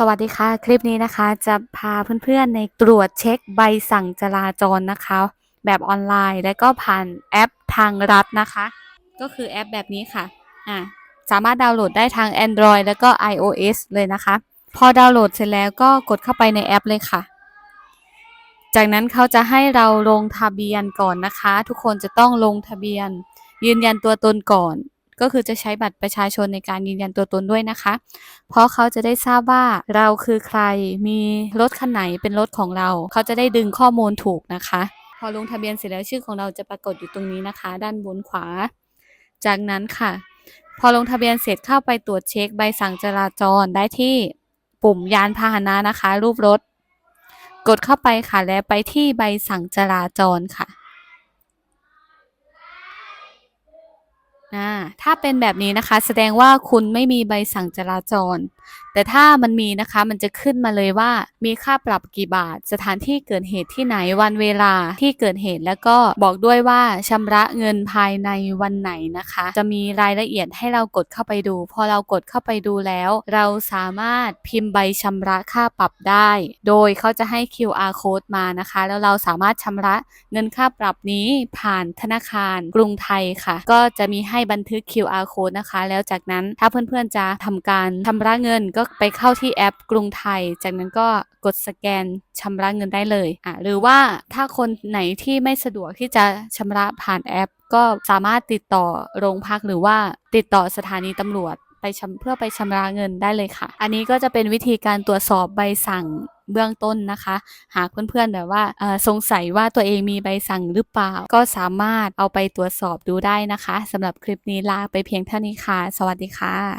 สวัสดีค่ะ คลิปนี้นะคะจะพาเพื่อนๆในตรวจเช็คใบสั่งจราจรนะคะ แบบออนไลน์และก็ผ่านแอปทางรัฐนะคะ ก็คือแอปแบบนี้ค่ะอะสามารถดาวน์โหลดได้ทาง Android แล้วก็ iOS เลยนะคะ พอดาวน์โหลดเสร็จแล้วก็กดเข้าไปในแอปเลยค่ะ จากนั้นเขาจะให้เราลงทะเบียนก่อนนะคะ ทุกคนจะต้องลงทะเบียน ยืนยันตัวตนก่อน ก็คือจะใช้บัตรประชาชนในการยืนยันตัวตนด้วยนะคะ เพราะเขาจะได้ทราบว่าเราคือใครมีรถคันไหนเป็นรถของเรา เขาจะได้ดึงข้อมูลถูกนะคะ พอลงทะเบียนเสร็จแล้วชื่อของเราจะปรากฏอยู่ตรงนี้นะคะ ด้านบนขวา จากนั้นค่ะ พอลงทะเบียนเสร็จเข้าไปตรวจเช็คใบสั่งจราจรได้ที่ปุ่มยานพาหนะนะคะ รูปรถ กดเข้าไปค่ะแล้วไปที่ใบสั่งจราจรค่ะ อ่าถ้าเป็นแบบนี้นะคะ แสดงว่าคุณไม่มีใบสั่งจราจร แต่ถ้ามันมีนะคะมันจะขึ้นมาเลยว่ามีค่าปรับกี่บาท สถานที่เกิดเหตุที่ไหนวันเวลาที่เกิดเหตุแล้วก็บอกด้วยว่าชำระเงินภายในวันไหนนะคะ จะมีรายละเอียดให้เรากดเข้าไปดู พอเรากดเข้าไปดูแล้ว เราสามารถพิมพ์ใบชำระค่าปรับได้ โดยเขาจะให้ QR code มานะคะ แล้วเราสามารถชำระเงินค่าปรับนี้ผ่านธนาคารกรุงไทยค่ะ ก็จะมีให้บันทึก QR code นะคะ แล้วจากนั้นถ้าเพื่อนๆจะทำการชำระเงินก็ไปเข้าที่แอปกรุงไทย จากนั้นก็กดสแกนชำระเงินได้เลยอะหรือว่าถ้าคนไหนที่ไม่สะดวกที่จะชำระผ่านแอป ก็สามารถติดต่อโรงพักหรือว่าติดต่อสถานีตำรวจไปเพื่อไปชำระเงินได้เลยค่ะ อันนี้ก็จะเป็นวิธีการตรวจสอบใบสั่ง เบื้องต้นนะคะ หากเพื่อนๆแบบว่าสงสัยว่าตัวเองมีใบสั่งหรือเปล่า ก็สามารถเอาไปตรวจสอบดูได้นะคะสำหรับคลิปนี้ลาไปเพียงเท่านี้ค่ะ สวัสดีค่ะ